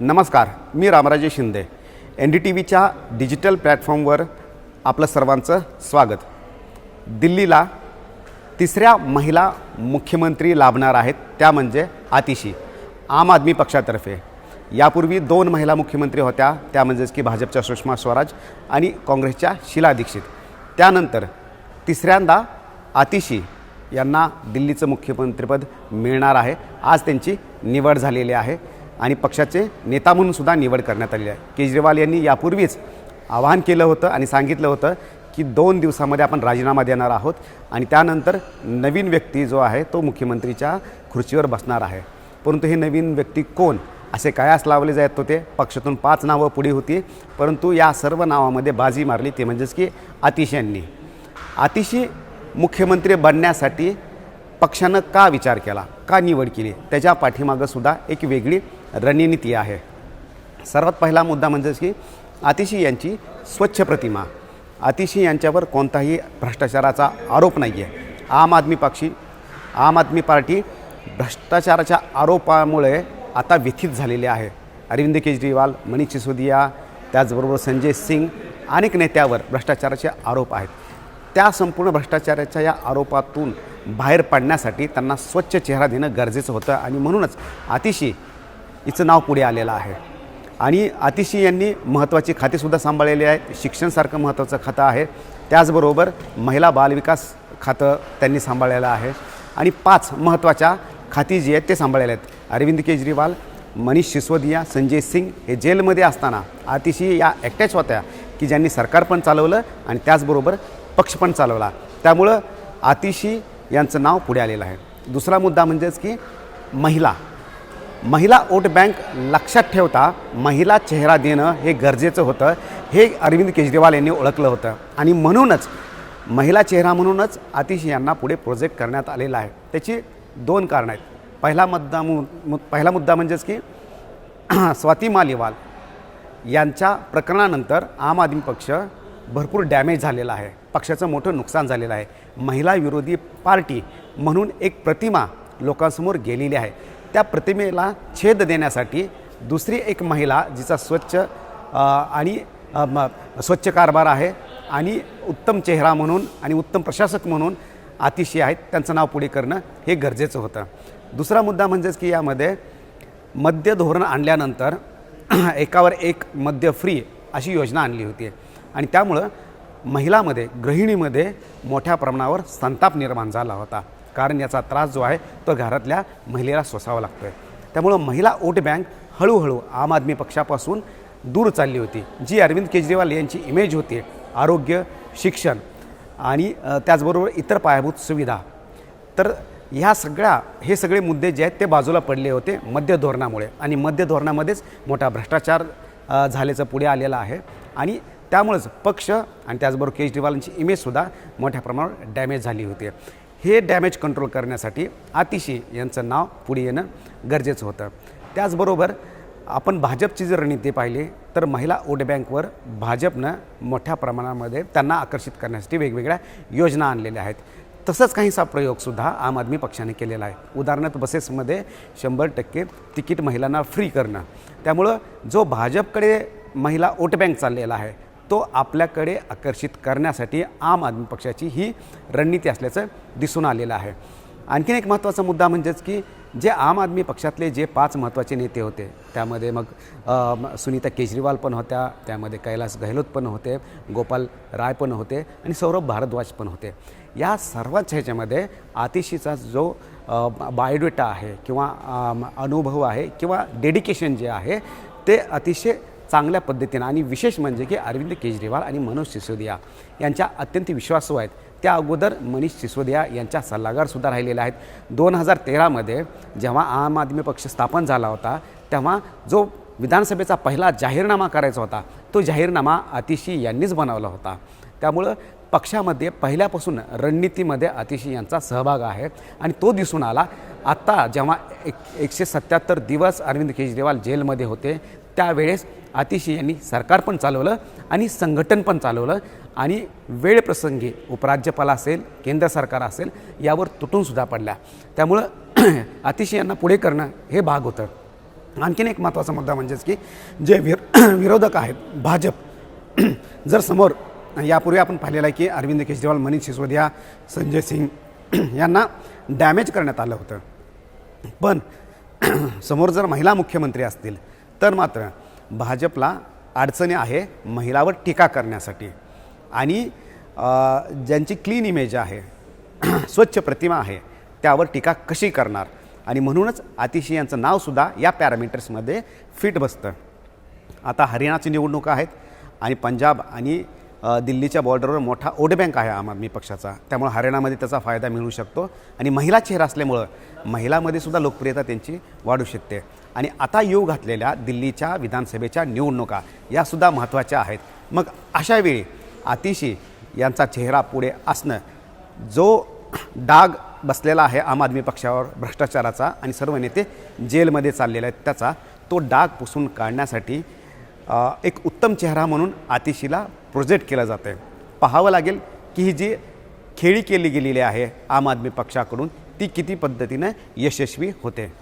नमस्कार मी Ramraje Shinde. N D T व्हीच्या digital प्लॅटफॉर्मवर आपलं सर्वांचं स्वागत. दिल्लीला तिसऱ्या महिला मुख्यमंत्री लाभणार आहेत त्या म्हणजे आतिशी आम आदमी पक्षातर्फे. यापूर्वी दोन महिला मुख्यमंत्री होत्या त्या म्हणजेच की भाजपच्या सुषमा स्वराज आणि काँग्रेसच्या शीला दीक्षित. त्यानंतर तिसऱ्यांदा आतिशी यांना दिल्लीचं मुख्यमंत्रीपद मिळणार आहे. आज त्यांची निवड झालेली आहे. आणि पक्षाचे नेता म्हणून सुद्धा निवड करण्यात आलेली आहे. केजरीवाल यांनी यापूर्वीच आवाहन केलं होतं आणि सांगितलं होतं की दोन दिवसामध्ये आपण राजीनामा देणार आहोत आणि त्यानंतर नवीन व्यक्ती जो आहे तो मुख्यमंत्रीच्या खुर्चीवर बसणार आहे. परंतु हे नवीन व्यक्ती कोण? असे कयास लावले जात होते. पक्षातून पाच नावं पुढे होती. परंतु या सर्व नावामध्ये बाजी मारली ते म्हणजेच की आतिश यांनी. आतिशी मुख्यमंत्री बनण्यासाठी पक्षानं का विचार केला? का निवड केली? त्याच्या पाठीमागं सुद्धा एक वेगळी रणनीती आहे. सर्वात पहिला मुद्दा म्हणजेच की आतिशी यांची स्वच्छ प्रतिमा. आतिशी यांच्यावर कोणताही भ्रष्टाचाराचा आरोप नाही आहे आम आदमी पक्षी आम आदमी पार्टी भ्रष्टाचाराच्या आरोपामुळे आता व्यथित झालेली आहे. अरविंद केजरीवाल मनीष सिसोदिया त्याचबरोबर संजय सिंग अनेक नेत्यावर भ्रष्टाचाराचे आरोप आहेत. त्या संपूर्ण भ्रष्टाचाराच्या या आरोपातून बाहेर पडण्यासाठी त्यांना स्वच्छ चेहरा देणं गरजेचं होतं आणि म्हणूनच अतिशी हिचं नाव पुढे आलेलं आहे. आणि अतिशय यांनी महत्त्वाची खातेसुद्धा सांभाळलेली आहेत शिक्षणसारखं महत्त्वाचं खातं आहे. त्याचबरोबर महिला बालविकास खातं त्यांनी सांभाळलेलं आहे. आणि पाच महत्त्वाच्या खाती जी आहेत ते सांभाळलेले आहेत. अरविंद केजरीवाल मनीष सिसोदिया संजय सिंग हे जेलमध्ये असताना अतिशय या एकट्याच होत्या की ज्यांनी सरकार पण चालवलं आणि त्याचबरोबर पक्ष पण चालवला. त्यामुळं आतिशी यांचं नाव पुढे आलेलं आहे. दुसरा मुद्दा म्हणजेच की महिला. महिला वोट बँक लक्षात ठेवता महिला चेहरा देणं हे गरजेचं होतं. हे अरविंद केजरीवाल यांनी ओळखलं होतं. आणि म्हणूनच महिला चेहरा म्हणूनच आतिश यांना पुढे प्रोजेक्ट करण्यात आलेला आहे. त्याची दोन कारणं आहेत. पहिला मुद्दा मु मु- पहिला मुद्दा म्हणजेच की स्वाती मालिवाल यांच्या प्रकरणानंतर आम आदमी पक्ष भरपूर डॅमेज झालेला आहे. पक्षाचं मोठं नुकसान झालेलं आहे. महिला विरोधी पार्टी म्हणून एक प्रतिमा लोकांसमोर गेलेली आहे. त्या प्रतिमेला छेद देण्यासाठी दुसरी एक महिला जिचा स्वच्छ आणि स्वच्छ कारभार आहे आणि उत्तम चेहरा म्हणून आणि उत्तम प्रशासक म्हणून अतिशय आहेत. त्यांचं नाव पुढे करणं हे गरजेचं होतं. दुसरा मुद्दा म्हणजेच की यामध्ये मद्य धोरण आणल्यानंतर एकावर एक मद्य फ्री अशी योजना आणली होती. आणि त्यामुळं महिलामध्ये गृहिणीमध्ये मोठ्या प्रमाणावर संताप निर्माण झाला होता. कारण याचा त्रास जो आहे तो घरातल्या महिलेला सोसावा लागतो आहे त्यामुळं महिला वोट बँक हळूहळू आम आदमी पक्षापासून दूर चालली होती. जी अरविंद केजरीवाल यांची इमेज होती आरोग्य शिक्षण आणि त्याचबरोबर इतर पायाभूत सुविधा. तर ह्या सगळ्या हे सगळे मुद्दे जे आहेत ते बाजूला पडले होते मध्य धोरणामुळे आणि मध्य धोरणामध्येच मोठा भ्रष्टाचार झाल्याचं पुढे आलेलं आहे आणि त्यामुळंच पक्ष आणि त्याचबरोबर केजरीवालांची इमेजसुद्धा मोठ्या प्रमाणावर डॅमेज झाली होती. हे डॅमेज कंट्रोल करण्यासाठी आतिशी यांचं नाव पुढे येणं गरजेचं होतं. त्याचबरोबर आपण भाजपची जर रणनीती पाहिली तर महिला वोट बँकवर भाजपनं मोठ्या प्रमाणामध्ये त्यांना आकर्षित करण्यासाठी वेगवेगळ्या योजना आणलेल्या आहेत. तसंच काहीसा प्रयोगसुद्धा आम आदमी पक्षाने केलेला आहे. उदाहरणार्थ बसेसमध्ये शंभर टक्के तिकीट महिलांना फ्री करणं. त्यामुळं जो भाजपकडे महिला वोट बँक चाललेला आहे तो आपल्याकडे आकर्षित करण्यासाठी आम आदमी पक्षाची ही रणनीती असल्याचं दिसून आलेलं आहे. आणखीन एक महत्त्वाचा मुद्दा म्हणजेच की जे आम आदमी पक्षातले जे पाच महत्त्वाचे नेते होते त्यामध्ये मग सुनीता केजरीवाल पण होत्या त्यामध्ये कैलास गहलोत पण होते गोपाल राय पण होते आणि सौरभ भारद्वाज पण होते. या सर्वच ह्याच्यामध्ये आतिशीचा जो बायोडेटा आहे किंवा अनुभव आहे किंवा डेडिकेशन जे आहे ते अतिशय चांगल्या पद्धतीनं आणि विशेष म्हणजे की अरविंद केजरीवाल आणि मनोज सिसोदिया यांच्या अत्यंत विश्वासू आहेत. त्या अगोदर मनीष सिसोदिया यांच्या सल्लागारसुद्धा राहिलेल्या आहेत. दोन हजार तेरामध्ये जेव्हा आम आदमी पक्ष स्थापन झाला होता तेव्हा जो विधानसभेचा पहिला जाहीरनामा करायचा होता तो जाहीरनामा अतिशी यांनीच बनवला होता. त्यामुळं पक्षामध्ये पहिल्यापासून रणनीतीमध्ये अतिशी यांचा सहभाग आहे आणि तो दिसून आला. आत्ता जेव्हा एक एकशे सत्याहत्तर दिवस अरविंद केजरीवाल जेलमध्ये होते त्यावेळेस अतिशय यांनी सरकार पण चालवलं आणि संघटन पण चालवलं आणि वेळप्रसंगी उपराज्यपाल असेल केंद्र सरकार असेल यावर तुटूनसुद्धा पडल्या. त्यामुळं अतिशय यांना पुढे करणं हे भाग होतं. आणखीन एक महत्त्वाचा मुद्दा म्हणजेच की जे विर विरोधक आहेत भाजप जर समोर यापूर्वी आपण पाहिलेलं आहे की अरविंद केजरीवाल मनीष सिसोदिया संजय सिंग यांना डॅमेज करण्यात आलं होतं. पण समोर जर महिला मुख्यमंत्री असतील तर मात्र भाजपला अडचणी आहे महिलावर टीका करण्यासाठी. आणि ज्यांची क्लीन इमेज आहे स्वच्छ प्रतिमा आहे त्यावर टीका कशी करणार? आणि म्हणूनच आतिशी यांचं नावसुद्धा या पॅरामीटर्समध्ये फिट बसतं. आता हरियाणाची निवडणुका आहेत आणि पंजाब आणि दिल्लीच्या बॉर्डरवर मोठा वोट बँक आहे आम आदमी पक्षाचा. त्यामुळे हरियाणामध्ये त्याचा फायदा मिळू शकतो. आणि महिला चेहरा असल्यामुळं महिलामध्ये सुद्धा लोकप्रियता त्यांची वाढू शकते. आणि आता येऊ घातलेल्या दिल्लीच्या विधानसभेच्या निवडणुका यासुद्धा महत्त्वाच्या आहेत. मग अशा वेळी आतिशी यांचा चेहरा पुढे असणं जो डाग बसलेला आहे आम आदमी पक्षावर भ्रष्टाचाराचा आणि सर्व नेते जेलमध्ये चाललेले आहेत त्याचा तो डाग पुसून काढण्यासाठी एक उत्तम चेहरा म्हणून आतिशीला प्रोजेक्ट केलं जातं आहे पाहावं लागेल की ही जी खेळी केली गेलेली आहे आम आदमी पक्षाकडून ती किती पद्धतीनं यशस्वी होते.